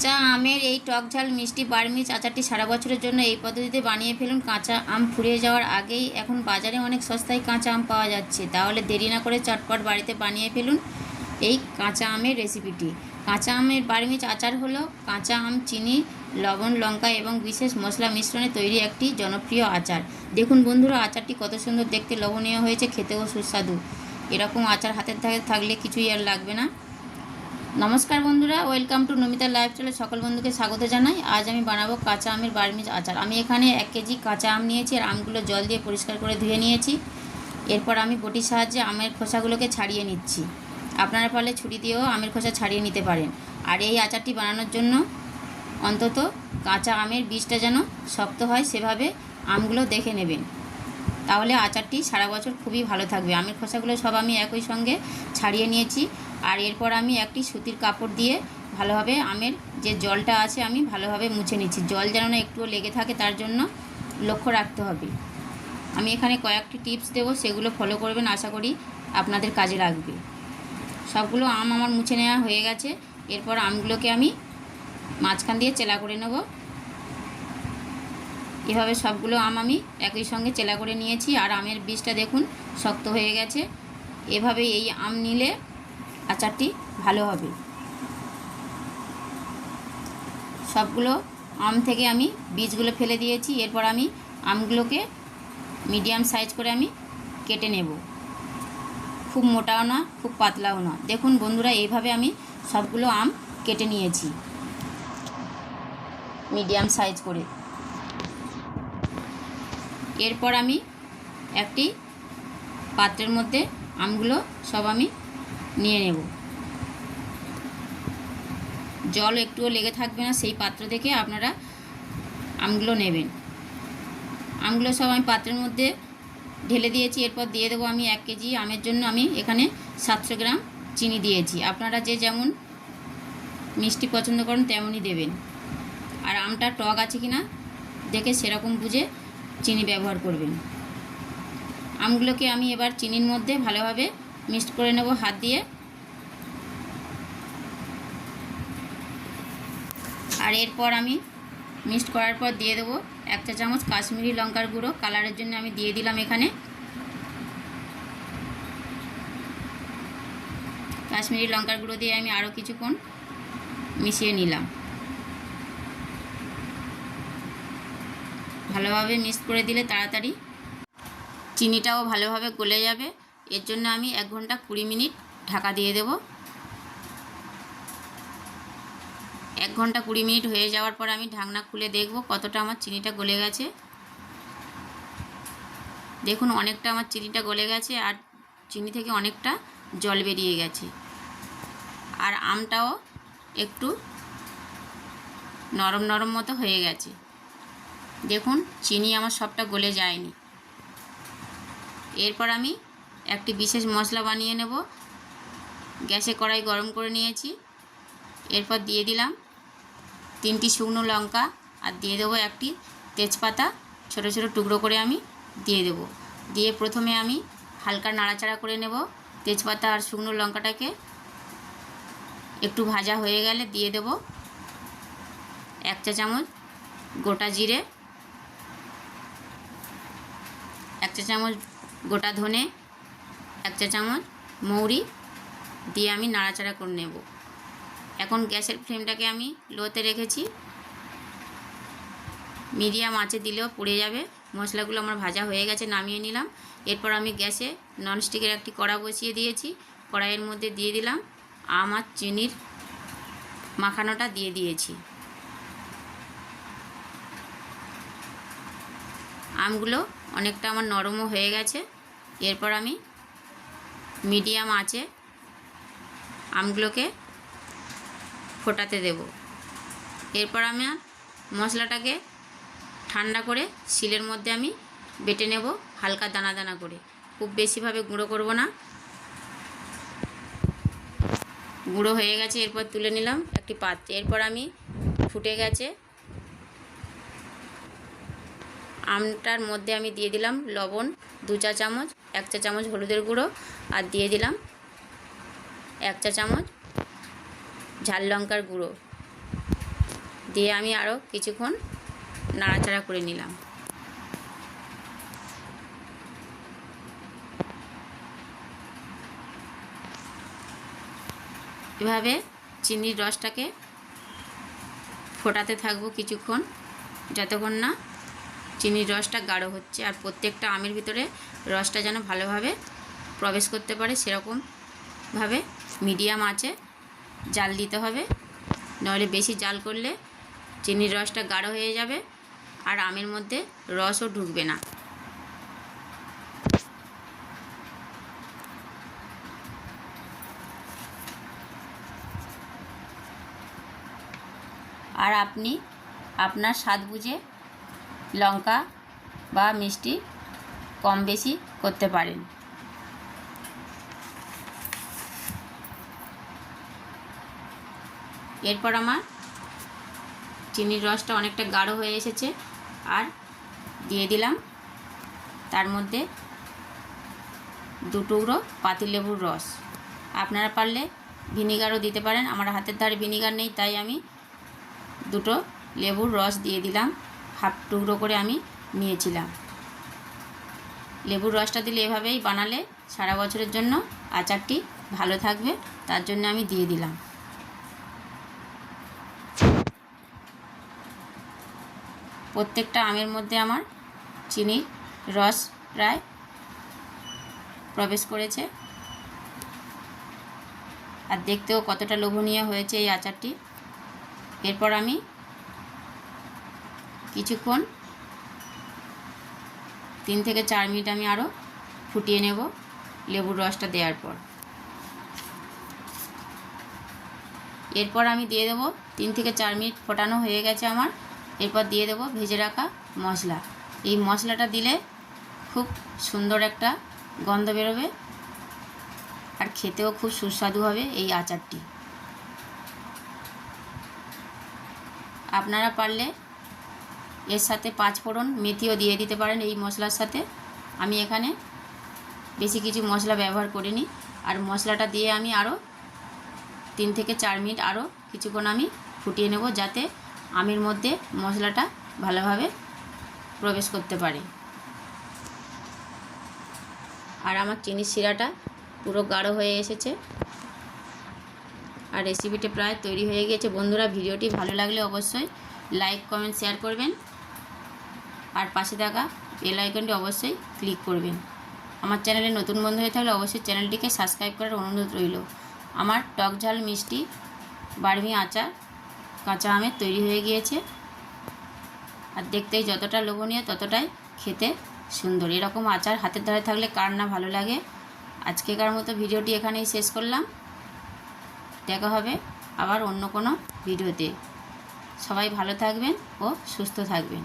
কাঁচা আমের এই টক ঝাল মিষ্টি বার্মিজ আচারটি সারা বছরের জন্য এই পদ্ধতিতে বানিয়ে ফেলুন। কাঁচা আম ফুরিয়ে যাওয়ার আগেই এখন বাজারে অনেক সস্তায় কাঁচা আম পাওয়া যাচ্ছে। তাহলে দেরি না করে চটপট বাড়িতে বানিয়ে ফেলুন এই কাঁচা আমের রেসিপিটি। কাঁচা আমের বার্মিজ আচার হলো কাঁচা আম, চিনি, লবণ, লঙ্কা এবং বিশেষ মশলা মিশ্রণে তৈরি একটি জনপ্রিয় আচার। দেখুন বন্ধুরা, আচারটি কত সুন্দর, দেখতে লবণীয় হয়েছে, খেতেও সুস্বাদু। এরকম আচার হাতের থাকলে কিছুই আর লাগবে না। নমস্কার বন্ধুরা ওয়েলকাম টু নমিতা চ্যানেল সকল বন্ধুকে স্বাগত জানাই। আজ আমি বানাবো কাঁচা আমের বার্মিজ আচার। আমি এখানে এক কেজি কাঁচা আম নিয়েছি, আর আমগুলো জল দিয়ে পরিষ্কার করে ধুয়ে নিয়েছি। এরপর আমি বটির সাহায্যে আমের খোসাগুলোকে ছাড়িয়ে নিচ্ছি। আপনারা পারলে ছুরি দিয়েও আমের খোসা ছাড়িয়ে নিতে পারেন। আর এই আচারটি বানানোর জন্য অন্তত কাঁচা আমের বীজটা যেন শক্ত হয়, সেভাবে আমগুলো দেখে নেবেন। তাহলে আচারটি সারা বছর খুবই ভালো থাকবে। আমের খোসাগুলো সব আমি একই সঙ্গে ছাড়িয়ে নিয়েছি। আর এরপর আমি একটি সুতির কাপড় দিয়ে ভালোভাবে আমের যে জলটা আছে আমি ভালোভাবে মুছে নিচ্ছি। জল যেন না একটুও লেগে থাকে, তার জন্য লক্ষ্য রাখতে হবে। আমি এখানে কয়েকটি টিপস দেবো, সেগুলো ফলো করবেন, আশা করি আপনাদের কাজে লাগবে। সবগুলো আম আমার মুছে নেওয়া হয়ে গেছে। এরপর আমগুলোকে আমি মাঝখান দিয়ে চেলা করে নেব। এভাবে সবগুলো আম আমি একই সঙ্গে চেলা করে নিয়েছি। আর আমের বীজটা দেখুন, শক্ত হয়ে গেছে। এভাবে এই আম নিলে আচারটি ভালো হবে। সবগুলো আম থেকে আমি বীজগুলো ফেলে দিয়েছি। এরপর আমি আমগুলোকে মিডিয়াম সাইজ করে আমি কেটে নেব। খুব মোটাও না, খুব পাতলাও না। দেখুন বন্ধুরা, এইভাবে আমি সবগুলো আম কেটে নিয়েছি। মিডিয়াম সাইজ করে। এরপর আমি একটি পাত্রের মধ্যে আমগুলো সব আমি নিয়ে নেব। জল একটুও লেগে থাকবে না, সেই পাত্র থেকে আপনারা আমগুলো নেবেন। আমগুলো সব আমি পাত্রের মধ্যে ঢেলে দিয়েছি, এরপর দিয়ে দেবো আমি এক কেজি আমের জন্য আমি এখানে সাতশো গ্রাম চিনি দিয়েছি। আপনারা যে যেমন মিষ্টি পছন্দ করেন তেমনই দেবেন। আর আমটা টক আছে কি না, দেখে সেরকম বুঝে চিনি ব্যবহার করবেন। আমগুলোকে আমি এবার চিনির মধ্যে ভালোভাবে মিক্সড করে নেব হাত দিয়ে। আর এরপর আমি মিক্সড করার পর দিয়ে দেবো এক চা চামচ কাশ্মীরি লঙ্কার গুঁড়ো। কালারের জন্য আমি দিয়ে দিলাম এখানে। কাশ্মীরি লঙ্কার গুঁড়ো দিয়ে আমি আরও কিছুক্ষণ মিশিয়ে নিলাম। ভালোভাবে মিক্স করে দিলে তাড়াতাড়ি চিনিটাও ভালোভাবে গলে যাবে। এর জন্য আমি এক ঘণ্টা কুড়ি মিনিট ঢাকা দিয়ে দেব। এক ঘণ্টা কুড়ি মিনিট হয়ে যাওয়ার পর আমি ঢাকনা খুলে দেখব কতটা আমার চিনিটা গলে গেছে। দেখুন, অনেকটা আমার চিনিটা গলে গেছে আর চিনি থেকে অনেকটা জল বেরিয়ে গেছে। আর আমটাও একটু নরম নরম মতো হয়ে গেছে। দেখুন, চিনি আমার সবটা গলে যায়নি। এরপর আমি একটি বিশেষ মশলা বানিয়ে নেব। গ্যাসে কড়াই গরম করে নিয়েছি। এরপর দিয়ে দিলাম তিনটি শুকনো লঙ্কা আর দিয়ে দেবো একটি তেজপাতা। ছোট ছোট টুকরো করে আমি দিয়ে দেব। দিয়ে প্রথমে আমি হালকা নাড়াচাড়া করে নেব তেজপাতা আর শুকনো লঙ্কাটাকে। একটু ভাজা হয়ে গেলে দিয়ে দেব এক চা চামচ গোটা জিরে, এক চা চামচ গোটা ধনে এক চা চামচ মৌরি দিয়ে আমি নাড়াচাড়া করে নেব। এখন গ্যাসের ফ্লেমটাকে আমি লোতে রেখেছি। মিডিয়াম আঁচে দিলেও পুড়ে যাবে। মশলাগুলো আমার ভাজা হয়ে গেছে, নামিয়ে নিলাম। এরপর আমি গ্যাসে ননস্টিকের একটি কড়া বসিয়ে দিয়েছি। কড়াইয়ের মধ্যে দিয়ে দিলাম আম আর চিনির মাখানোটা দিয়ে দিয়েছি। আমগুলো অনেকটা আমার নরমও হয়ে গেছে। এরপর আমি মিডিয়াম আঁচে আমগুলোকে ফোটাতে দেব। এরপর আমি মশলাটাকে ঠান্ডা করে শিলের মধ্যে আমি বেটে নেব হালকা দানা দানা করে। খুব বেশিভাবে গুঁড়ো করব না। গুঁড়ো হয়ে গেছে, এরপর তুলে নিলাম একটি পাত্রে। এরপর আমি ফুটে গেছে আমটার মধ্যে আমি দিয়ে দিলাম লবণ, দু চা চামচ এক চা চামচ হলুদের গুঁড়ো আর দিয়ে দিলাম এক চা চামচ ঝাল লঙ্কার গুঁড়ো। দিয়ে আমি আরও কিছুক্ষণ নাড়াচাড়া করে নিলাম। এভাবে চিনির রসটাকে ফোটাতে থাকব কিছুক্ষণ, যতক্ষণ না চিনির রসটা গাঢ় হচ্ছে। আর প্রত্যেকটা আমের ভিতরে রসটা যেন ভালোভাবে প্রবেশ করতে পারে, সেরকমভাবে মিডিয়াম আছে, জাল দিতে হবে। নইলে বেশি জাল করলে চিনির রসটা গাঢ় হয়ে যাবে আর আমের মধ্যে রসও ঢুকবে না। আর আপনি আপনার স্বাদ বুঝে লঙ্কা বা মিষ্টি কম বেশি করতে পারেন। এরপর আমার চিনির রসটা অনেকটা গাঢ় হয়ে এসেছে আর দিয়ে দিলাম। তার মধ্যে দু টুকরো পাতিলেবুর রস। আপনারা পারলে ভিনিগারও দিতে পারেন। আমার হাতের ধারে ভিনিগার নেই, তাই আমি দুটো লেবুর রস দিয়ে দিলাম। হাফ টুকরো করে আমি নিয়েছিলাম। লেবুর রসটা দিলে এভাবেই বানালে সারা বছরের জন্য আচারটি ভালো থাকবে, তার জন্য আমি দিয়ে দিলাম। প্রত্যেকটা আমের মধ্যে আমার চিনির রস প্রায় প্রবেশ করেছে। আর দেখতেও কতটা লোভনীয় হয়েছে এই আচারটি। এরপর আমি কিছুক্ষণ তিন থেকে চার মিনিট আমি আরও ফুটিয়ে নেব লেবুর রসটা দেওয়ার পর। এরপর আমি দিয়ে দেবো তিন থেকে চার মিনিট ফোটানো হয়ে গেছে আমার। এরপর দিয়ে দেবো ভেজে রাখা মশলা। এই মশলাটা দিলে খুব সুন্দর একটা গন্ধ বেরোবে আর খেতেও খুব সুস্বাদু হবে এই আচারটি। আপনারা পারলে এর সাথে পাঁচ ফোড়ন মেথিও দিয়ে দিতে পারেন এই মশলার সাথে। আমি এখানে বেশি কিছু মশলা ব্যবহার করিনি। আর মশলাটা দিয়ে আমি আরও তিন থেকে চার মিনিট আরও কিছুক্ষণ আমি ফুটিয়ে নেব যাতে আমের মধ্যে মশলাটা ভালোভাবে প্রবেশ করতে পারে। আর আমার চিনির শিরাটা পুরো গাঢ় হয়ে এসেছে। আর রেসিপিটা প্রায় তৈরি হয়ে গিয়েছে। বন্ধুরা, ভিডিওটি ভালো লাগলে অবশ্যই লাইক কমেন্ট শেয়ার করবেন। পাশে থাকা বেল আইকনটি অবশ্যই ক্লিক করবেন। আমার চ্যানেলে নতুন বন্ধু হয়ে থাকলে অবশ্যই চ্যানেলটিকে সাবস্ক্রাইব করার অনুরোধ রইল। আমার টক ঝাল মিষ্টি বাড়মি আচার কাঁচা আমের তৈরি হয়ে গিয়েছে। আর দেখতেই যতটা লোভনীয়, ততটাই খেতে সুন্দর। এরকম আচার হাতের ধারে থাকলে কার না ভালো লাগে? আজকেকার মতো ভিডিওটি এখানেই শেষ করলাম। দেখা হবে আবার অন্য কোনো ভিডিওতে। সবাই ভালো থাকবেন ও সুস্থ থাকবেন।